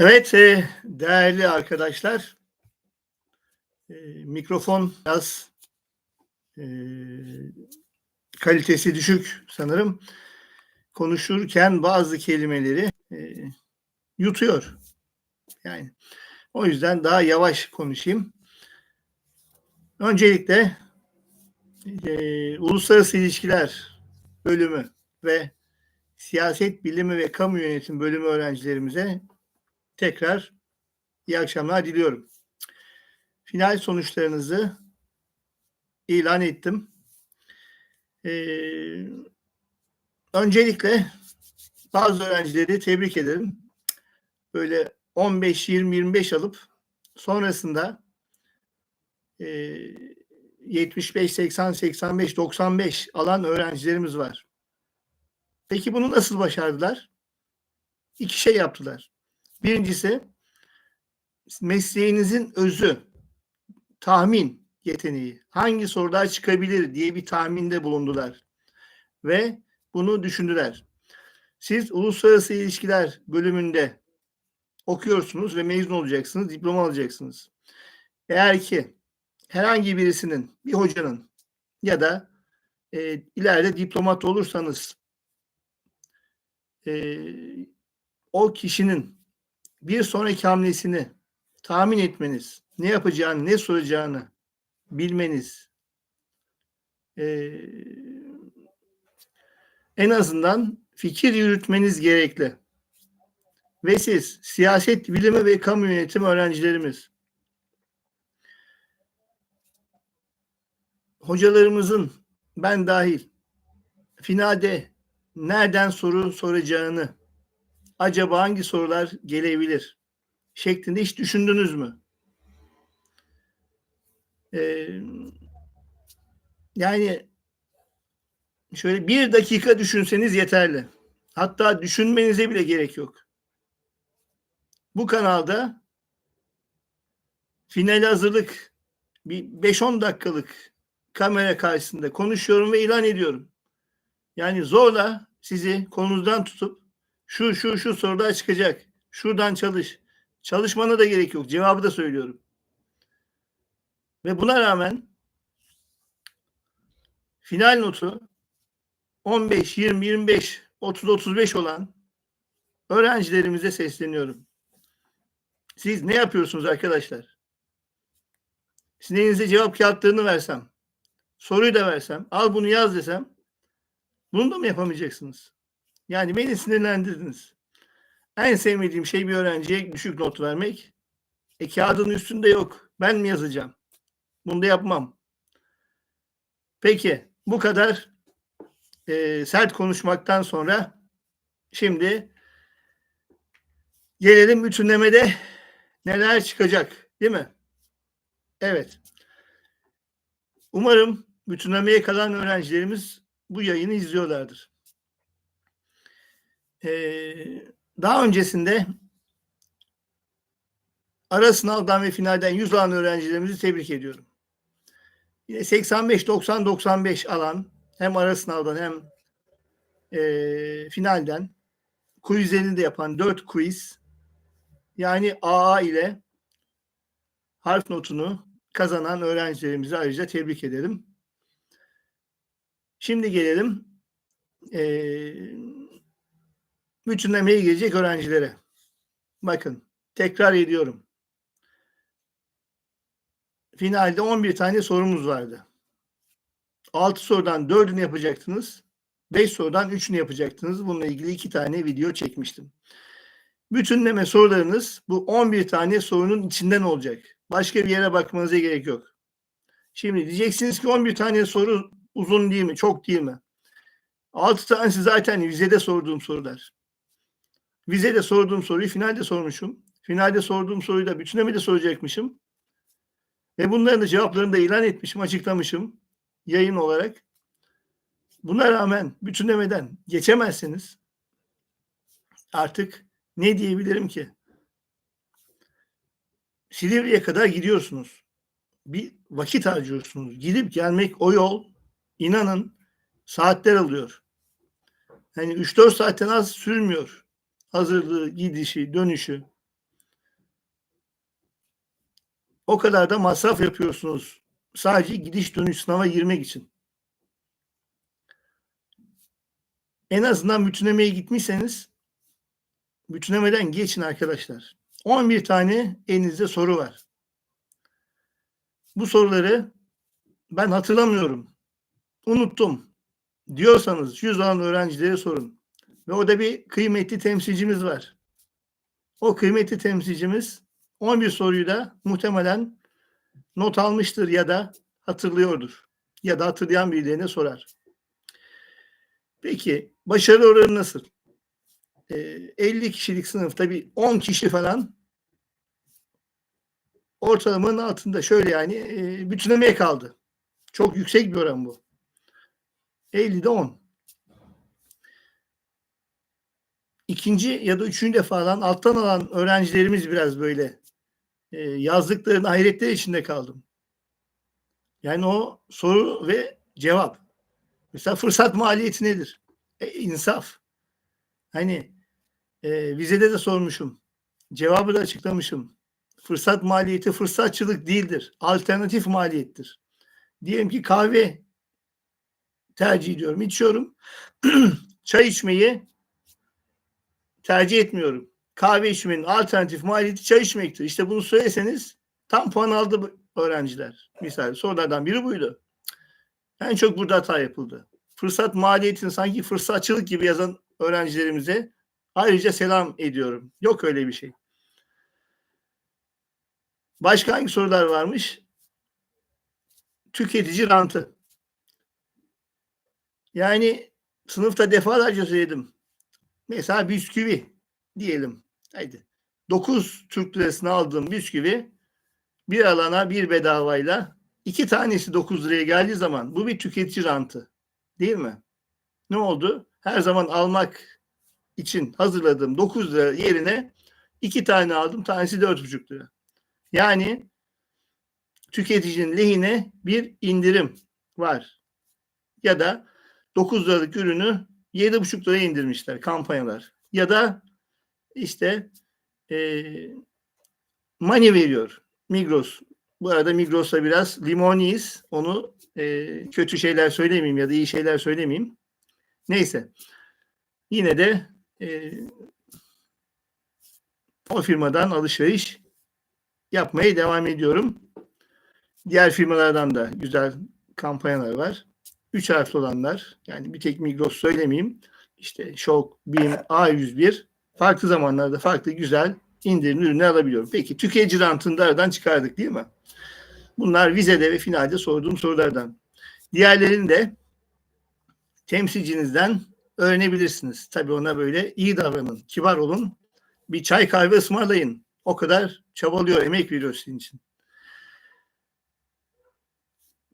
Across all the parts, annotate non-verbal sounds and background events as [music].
Evet, e, değerli arkadaşlar, e, mikrofon biraz e, kalitesi düşük sanırım. Konuşurken bazı kelimeleri e, yutuyor. Yani o yüzden daha yavaş konuşayım. Öncelikle e, uluslararası ilişkiler bölümü ve siyaset bilimi ve kamu yönetim bölümü öğrencilerimize tekrar iyi akşamlar diliyorum. Final sonuçlarınızı ilan ettim. Ee, öncelikle bazı öğrencileri tebrik ederim. Böyle 15, 20, 25 alıp sonrasında e, 75, 80, 85, 95 alan öğrencilerimiz var. Peki bunu nasıl başardılar? İki şey yaptılar. Birincisi mesleğinizin özü, tahmin yeteneği. Hangi sorular çıkabilir diye bir tahminde bulundular. Ve bunu düşündüler. Siz uluslararası ilişkiler bölümünde okuyorsunuz ve mezun olacaksınız, diploma alacaksınız. Eğer ki herhangi birisinin, bir hocanın ya da e, ileride diplomat olursanız e, o kişinin bir sonraki hamlesini tahmin etmeniz, ne yapacağını, ne soracağını bilmeniz e, en azından fikir yürütmeniz gerekli. Ve siz siyaset bilimi ve kamu yönetimi öğrencilerimiz hocalarımızın ben dahil finalde nereden soru soracağını acaba hangi sorular gelebilir şeklinde hiç düşündünüz mü? Ee, yani şöyle bir dakika düşünseniz yeterli. Hatta düşünmenize bile gerek yok. Bu kanalda final hazırlık bir 5-10 dakikalık kamera karşısında konuşuyorum ve ilan ediyorum. Yani zorla sizi konunuzdan tutup şu şu şu sorular çıkacak. Şuradan çalış. Çalışmana da gerek yok. Cevabı da söylüyorum. Ve buna rağmen final notu 15, 20, 25, 30, 35 olan öğrencilerimize sesleniyorum. Siz ne yapıyorsunuz arkadaşlar? Sizin cevap kağıtlarını versem, soruyu da versem, al bunu yaz desem, bunu da mı yapamayacaksınız? Yani beni sinirlendirdiniz. En sevmediğim şey bir öğrenciye düşük not vermek. E kağıdın üstünde yok. Ben mi yazacağım? Bunu da yapmam. Peki bu kadar e, sert konuşmaktan sonra şimdi gelelim bütünlemede neler çıkacak değil mi? Evet. Umarım bütünlemeye kalan öğrencilerimiz bu yayını izliyorlardır. Ee, daha öncesinde ara sınavdan ve finalden 100 alan öğrencilerimizi tebrik ediyorum. Yine 85, 90, 95 alan hem ara sınavdan hem e, finalden quizlerini de yapan 4 quiz yani AA ile harf notunu kazanan öğrencilerimizi ayrıca tebrik ederim. Şimdi gelelim eee bütünlemeye girecek öğrencilere. Bakın tekrar ediyorum. Finalde 11 tane sorumuz vardı. 6 sorudan 4'ünü yapacaktınız. 5 sorudan 3'ünü yapacaktınız. Bununla ilgili 2 tane video çekmiştim. Bütünleme sorularınız bu 11 tane sorunun içinden olacak. Başka bir yere bakmanıza gerek yok. Şimdi diyeceksiniz ki 11 tane soru uzun değil mi? Çok değil mi? 6 tanesi zaten vizede sorduğum sorular. Vizede sorduğum soruyu finalde sormuşum. Finalde sorduğum soruyu da bütünlemede soracakmışım. Ve bunların da cevaplarını da ilan etmişim, açıklamışım yayın olarak. Buna rağmen bütünlemeden geçemezseniz artık ne diyebilirim ki? Silivri'ye kadar gidiyorsunuz. Bir vakit harcıyorsunuz. Gidip gelmek o yol inanın saatler alıyor. Yani 3-4 saatten az sürmüyor hazırlığı, gidişi, dönüşü. O kadar da masraf yapıyorsunuz. Sadece gidiş dönüş sınava girmek için. En azından bütünlemeye gitmişseniz bütünlemeden geçin arkadaşlar. 11 tane elinizde soru var. Bu soruları ben hatırlamıyorum. Unuttum diyorsanız 100 alan öğrencilere sorun. Ve orada bir kıymetli temsilcimiz var. O kıymetli temsilcimiz 11 soruyu da muhtemelen not almıştır ya da hatırlıyordur. Ya da hatırlayan birilerine sorar. Peki başarı oranı nasıl? Ee, 50 kişilik sınıfta bir 10 kişi falan ortalamanın altında şöyle yani e, bütünlemeye kaldı. Çok yüksek bir oran bu. 50'de 10. İkinci ya da üçüncü defadan alttan alan öğrencilerimiz biraz böyle e, yazdıklarını hayretler içinde kaldım. Yani o soru ve cevap. Mesela fırsat maliyeti nedir? E, insaf. Hani e, vizede de sormuşum. Cevabı da açıklamışım. Fırsat maliyeti fırsatçılık değildir. Alternatif maliyettir. Diyelim ki kahve tercih ediyorum. içiyorum. [clears throat] Çay içmeyi tercih etmiyorum. Kahve içmenin alternatif maliyeti çay içmektir. İşte bunu söyleseniz tam puan aldı öğrenciler. Misal sorulardan biri buydu. En çok burada hata yapıldı. Fırsat maliyetini sanki fırsatçılık gibi yazan öğrencilerimize ayrıca selam ediyorum. Yok öyle bir şey. Başka hangi sorular varmış? Tüketici rantı. Yani sınıfta defalarca söyledim. Mesela bisküvi diyelim. Haydi. 9 Türk lirasını aldığım bisküvi bir alana bir bedavayla iki tanesi 9 liraya geldiği zaman bu bir tüketici rantı. Değil mi? Ne oldu? Her zaman almak için hazırladığım 9 lira yerine iki tane aldım. Tanesi 4,5 lira. Yani tüketicinin lehine bir indirim var. Ya da 9 liralık ürünü 7,5 liraya indirmişler kampanyalar. Ya da işte e, money veriyor Migros. Bu arada Migros'ta biraz limoniyiz. Onu e, kötü şeyler söylemeyeyim ya da iyi şeyler söylemeyeyim. Neyse. Yine de e, o firmadan alışveriş yapmaya devam ediyorum. Diğer firmalardan da güzel kampanyalar var. Üç harfli olanlar yani bir tek Migros söylemeyeyim. İşte Şok, BİM, A101 farklı zamanlarda farklı güzel indirimli ürünler alabiliyorum. Peki tüketici rantını da aradan çıkardık değil mi? Bunlar vizede ve finalde sorduğum sorulardan. Diğerlerini de temsilcinizden öğrenebilirsiniz. Tabii ona böyle iyi davranın, kibar olun. Bir çay kahve ısmarlayın. O kadar çabalıyor, emek veriyor sizin için.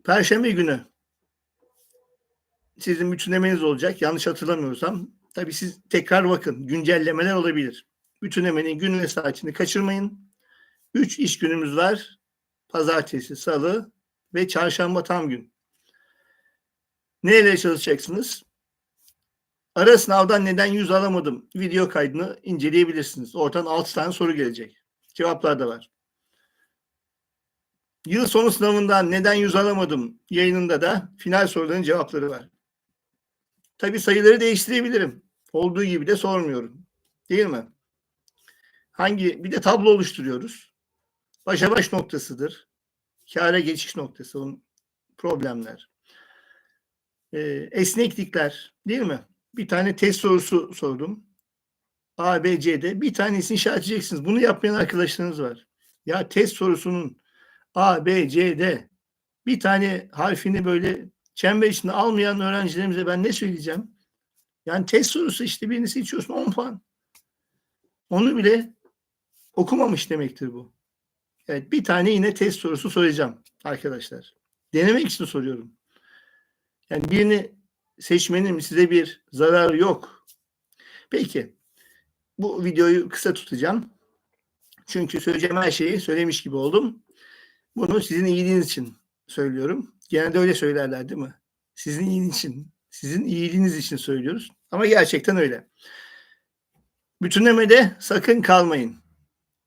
Perşembe günü sizin bütünlemeniz olacak. Yanlış hatırlamıyorsam. Tabii siz tekrar bakın. Güncellemeler olabilir. Bütünlemenin gün ve saatini kaçırmayın. Üç iş günümüz var. Pazartesi, salı ve çarşamba tam gün. Neyle çalışacaksınız? Ara sınavdan neden 100 alamadım video kaydını inceleyebilirsiniz. Oradan 6 tane soru gelecek. Cevaplar da var. Yıl sonu sınavından neden 100 alamadım yayınında da final sorularının cevapları var. Tabi sayıları değiştirebilirim. Olduğu gibi de sormuyorum. Değil mi? Hangi bir de tablo oluşturuyoruz. Başa baş noktasıdır. Kâra geçiş noktası. Onun problemler. Ee, esneklikler değil mi? Bir tane test sorusu sordum. A, B, C'de bir tanesini işaretleyeceksiniz. Bunu yapmayan arkadaşlarınız var. Ya test sorusunun A, B, C'de bir tane harfini böyle çember içinde almayan öğrencilerimize ben ne söyleyeceğim? Yani test sorusu işte birini seçiyorsun 10 puan. Onu bile okumamış demektir bu. Evet bir tane yine test sorusu soracağım arkadaşlar. Denemek için soruyorum. Yani birini seçmenin size bir zararı yok. Peki bu videoyu kısa tutacağım. Çünkü söyleyeceğim her şeyi söylemiş gibi oldum. Bunu sizin iyiliğiniz için söylüyorum. Genelde öyle söylerler değil mi? Sizin iyiliğiniz için, sizin iyiliğiniz için söylüyoruz. Ama gerçekten öyle. Bütünlemede sakın kalmayın.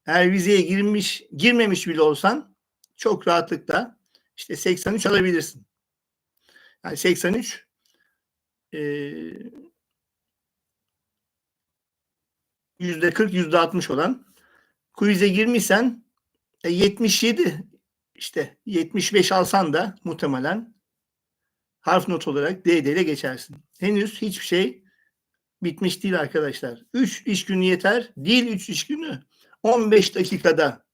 Eğer vizeye girmiş, girmemiş bile olsan çok rahatlıkla işte 83 alabilirsin. Yani 83 e, yüzde 40 yüzde 60 olan quiz'e girmişsen e, 77 işte 75 alsan da muhtemelen harf not olarak DD ile geçersin. Henüz hiçbir şey bitmiş değil arkadaşlar. 3 iş günü yeter. Değil 3 iş günü. 15 dakikada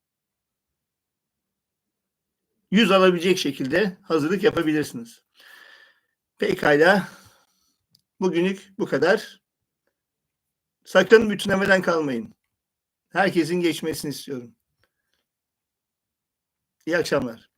100 alabilecek şekilde hazırlık yapabilirsiniz. Pekala. Bugünlük bu kadar. Sakın bütünlemeden kalmayın. Herkesin geçmesini istiyorum. İyi akşamlar.